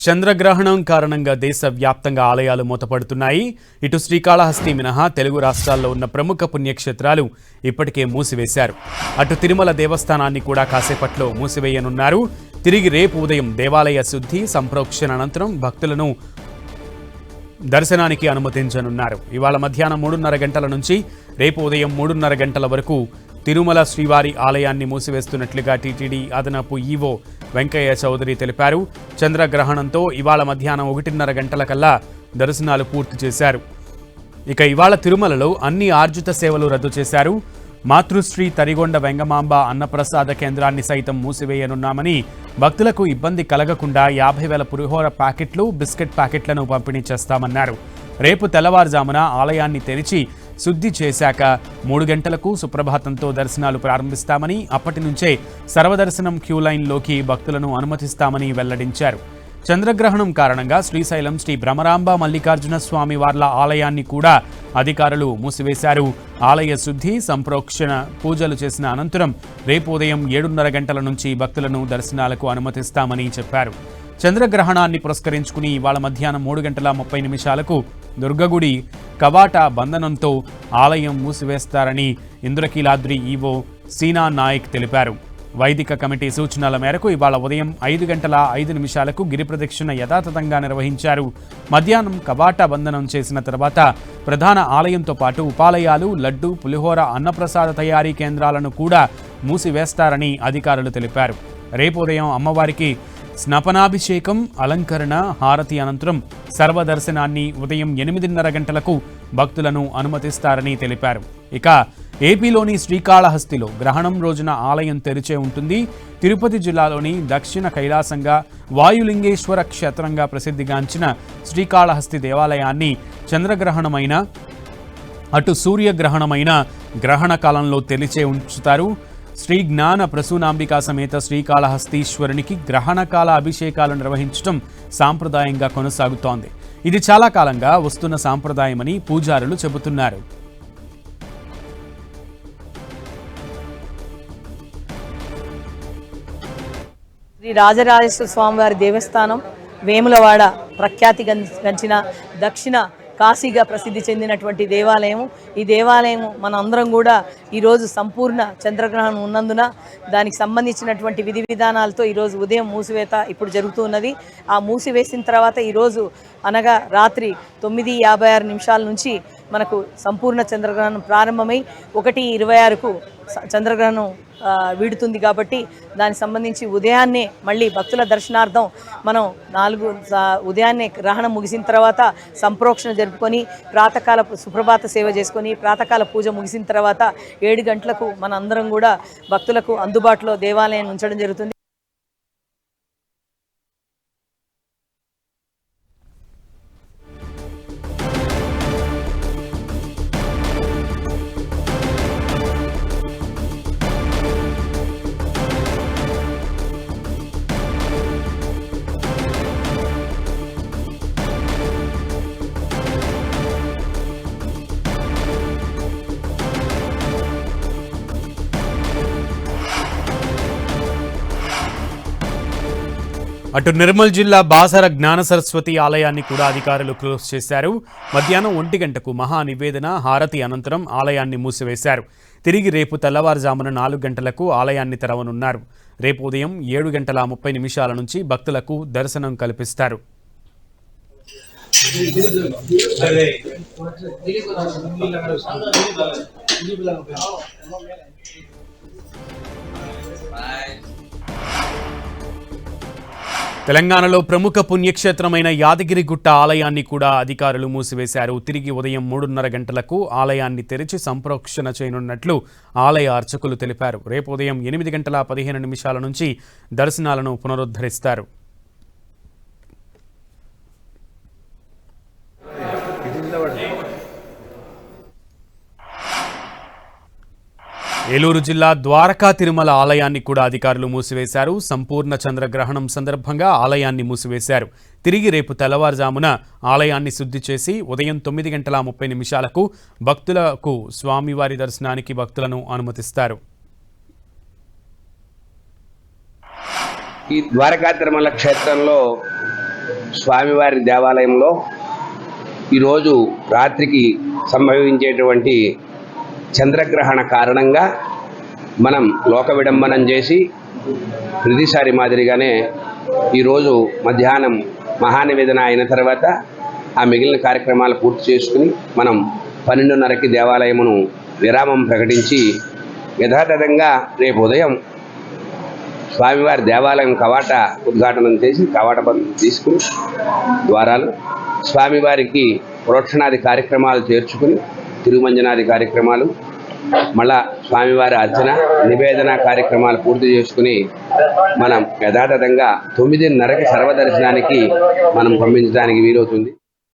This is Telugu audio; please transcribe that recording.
చంద్రగ్రహణం కారణంగా దేశవ్యాప్తంగా ఆలయాలు మూతపడుతున్నాయి. ఇటు శ్రీకాళహస్తి మినహా తెలుగు రాష్ట్రాల్లో ఉన్న ప్రముఖ పుణ్యక్షేత్రాలు ఇప్పటికే మూసివేశారు. అటు తిరుమల దేవస్థానాన్ని కూడా కాసేపట్లో మూసివేయనున్నారు. తిరిగి రేపు ఉదయం దేవాలయ శుద్ధి సంప్రోక్షణ అనంతరం భక్తులను దర్శనానికి అనుమతించనున్నారు. ఇవాళ మధ్యాహ్నం మూడున్నర గంటల నుంచి రేపు ఉదయం మూడున్నర గంటల వరకు తిరుమల శ్రీవారి ఆలయాన్ని మూసివేస్తున్నట్లుగా టీటీడీ అదనపు ఈవో వెంకయ్య చౌదరి తెలిపారు. చంద్రగ్రహణంతో ఇవాళ మధ్యాహ్నం ఒకటిన్నర గంటల కల్లా దర్శనాలు పూర్తి చేశారు. ఇక ఇవాళ తిరుమలలో అన్ని ఆర్జిత సేవలు రద్దు చేశారు. మాతృశ్రీ తరిగొండ వెంగమాంబ అన్నప్రసాద కేంద్రాన్ని సైతం మూసివేయనున్నామని భక్తులకు ఇబ్బంది కలగకుండా యాభై వేల పులిహోర ప్యాకెట్లు బిస్కెట్ ప్యాకెట్లను పంపిణీ చేస్తామన్నారు. రేపు తెల్లవారుజామున ఆలయాన్ని తెరిచి శుద్ధి చేశాక మూడు గంటలకు సుప్రభాతంతో దర్శనాలు ప్రారంభిస్తామని అప్పటి నుంచే సర్వదర్శనం క్యూ లైన్లోకి భక్తులను అనుమతిస్తామని వెల్లడించారు. చంద్రగ్రహణం కారణంగా శ్రీశైలం శ్రీ భ్రమరాంబ మల్లికార్జున స్వామి వార్ల ఆలయాన్ని కూడా అధికారులు మూసివేశారు. ఆలయ శుద్ధి సంప్రోక్షణ పూజలు చేసిన అనంతరం రేపు ఉదయం ఏడున్నర గంటల నుంచి భక్తులను దర్శనాలకు అనుమతిస్తామని చెప్పారు. చంద్రగ్రహణాన్ని పురస్కరించుకుని ఇవాళ మధ్యాహ్నం మూడు గంటల ముప్పై నిమిషాలకు దుర్గగుడి కవాటా బంధనంతో ఆలయం మూసివేస్తారని ఇంద్రకీలాద్రి ఈవో సీనా నాయక్ తెలిపారు. వైదిక కమిటీ సూచనల మేరకు ఇవాళ ఉదయం ఐదు గంటల ఐదు నిమిషాలకు గిరి ప్రదక్షిణ యథాతథంగా నిర్వహించారు. మధ్యాహ్నం కవాటా బంధనం చేసిన తర్వాత ప్రధాన ఆలయంతో పాటు ఉపాలయాలు లడ్డు పులిహోర అన్నప్రసాద తయారీ కేంద్రాలను కూడా మూసివేస్తారని అధికారులు తెలిపారు. రేపు ఉదయం అమ్మవారికి స్నపనాభిషేకం అలంకరణ హారతి అనంతరం సర్వదర్శనాన్ని ఉదయం ఎనిమిదిన్నర గంటలకు భక్తులను అనుమతిస్తారని తెలిపారు. ఇక ఏపీలోని శ్రీకాళహస్తిలో గ్రహణం రోజున ఆలయం తెరిచే ఉంటుంది. తిరుపతి జిల్లాలోని దక్షిణ కైలాసంగా వాయులింగేశ్వర క్షేత్రంగా ప్రసిద్ధిగాంచిన శ్రీకాళహస్తి దేవాలయాన్ని చంద్రగ్రహణమైన అటు సూర్యగ్రహణమైన గ్రహణ కాలంలో తెరిచే ఉంచుతారు. శ్రీ జ్ఞాన ప్రసూనాంబికా సమేత శ్రీకాళహస్తీశ్వరునికి గ్రహణకాల అభిషేకాలు నిర్వహించడం సాంప్రదాయంగా కొనసాగుతోంది. ఇది చాలా కాలంగా వస్తున్న సాంప్రదాయమని పూజారులు చెబుతున్నారు. శ్రీ రాజరాజేశ్వర స్వామివారి దేవస్థానం వేములవాడ ప్రఖ్యాతి గం- గంచిన దక్షిణ కాశీగా ప్రసిద్ధి చెందినటువంటి దేవాలయం ఈ దేవాలయం మన అందరం కూడా ఈరోజు సంపూర్ణ చంద్రగ్రహణం ఉన్నందున దానికి సంబంధించినటువంటి విధి విధానాలతో ఈరోజు ఉదయం మూసివేత ఇప్పుడు జరుగుతూ ఉన్నది. ఆ మూసివేసిన తర్వాత ఈరోజు అనగా రాత్రి తొమ్మిది యాభై ఆరు నిమిషాల నుంచి మనకు సంపూర్ణ చంద్రగ్రహణం ప్రారంభమై ఒకటి ఇరవై ఆరుకు చంద్రగ్రహణం వీడుతుంది కాబట్టి దానికి సంబంధించి ఉదయాన్నే మళ్ళీ భక్తుల దర్శనార్థం మనం నాలుగు ఉదయాన్నే గ్రహణం ముగిసిన తర్వాత సంప్రోక్షణ జరుపుకొని ప్రాతకాల సుప్రభాత సేవ చేసుకొని ప్రాతకాల పూజ ముగిసిన తర్వాత ఏడు గంటలకు మన అందరం కూడా భక్తులకు అందుబాటులో దేవాలయాన్ని ఉంచడం జరుగుతుంది. అటు నిర్మల్ జిల్లా బాసర జ్ఞాన సరస్వతి ఆలయాన్ని కూడా అధికారులు క్లోజ్ చేశారు. మధ్యాహ్నం ఒంటి గంటకు మహా నివేదన హారతి అనంతరం ఆలయాన్ని మూసివేశారు. తిరిగి రేపు తెల్లవారుజామున నాలుగు గంటలకు ఆలయాన్ని తెరవనున్నారు. రేపు ఉదయం ఏడు గంటల ముప్పై నిమిషాల నుంచి భక్తులకు దర్శనం కల్పిస్తారు. తెలంగాణలో ప్రముఖ పుణ్యక్షేత్రమైన యాదగిరిగుట్ట ఆలయాన్ని కూడా అధికారులు మూసివేశారు. తిరిగి ఉదయం మూడున్నర గంటలకు ఆలయాన్ని తెరిచి సంప్రోక్షణ చేయనున్నట్లు ఆలయ అర్చకులు తెలిపారు. రేపు ఉదయం ఎనిమిది గంటల పదిహేను నిమిషాల నుంచి దర్శనాలను పునరుద్ధరిస్తారు. ఏలూరు జిల్లా ద్వారకా తిరుమల ఆలయాన్ని కూడా అధికారులు మూసివేశారు. సంపూర్ణ చంద్రగ్రహణం సందర్భంగా ఆలయాన్ని మూసివేశారు. తిరిగి రేపు తెల్లవారుజామున ఆలయాన్ని శుద్ధి చేసి ఉదయం తొమ్మిది గంటల ముప్పై నిమిషాలకు భక్తులకు స్వామివారి దర్శనానికి భక్తులను అనుమతిస్తారు. ఈ ద్వారకా తిరుమల క్షేత్రంలో స్వామివారి దేవాలయంలో ఈరోజు రాత్రికి సంభవించేటువంటి చంద్రగ్రహణ కారణంగా మనం లోక విడంబనం చేసి ప్రతిసారి మాదిరిగానే ఈరోజు మధ్యాహ్నం మహానివేదన అయిన తర్వాత ఆ మిగిలిన కార్యక్రమాలు పూర్తి చేసుకుని మనం పన్నెండున్నరకి దేవాలయమును విరామం ప్రకటించి యథాతథంగా రేపు ఉదయం స్వామివారి దేవాలయం కవాట ఉద్ఘాటనం చేసి కవాట బంధు తీసుకుని ద్వారాలు స్వామివారికి ప్రోక్షణాది కార్యక్రమాలు చేర్చుకుని తిరుమంజనాది కార్యక్రమాలు మళ్ళా స్వామివారి అర్చన నివేదన కార్యక్రమాలు పూర్తి చేసుకుని మనం యథాతథంగా తొమ్మిదిన్నరకి సర్వదర్శనానికి మనం పంపించడానికి వీలవుతుంది.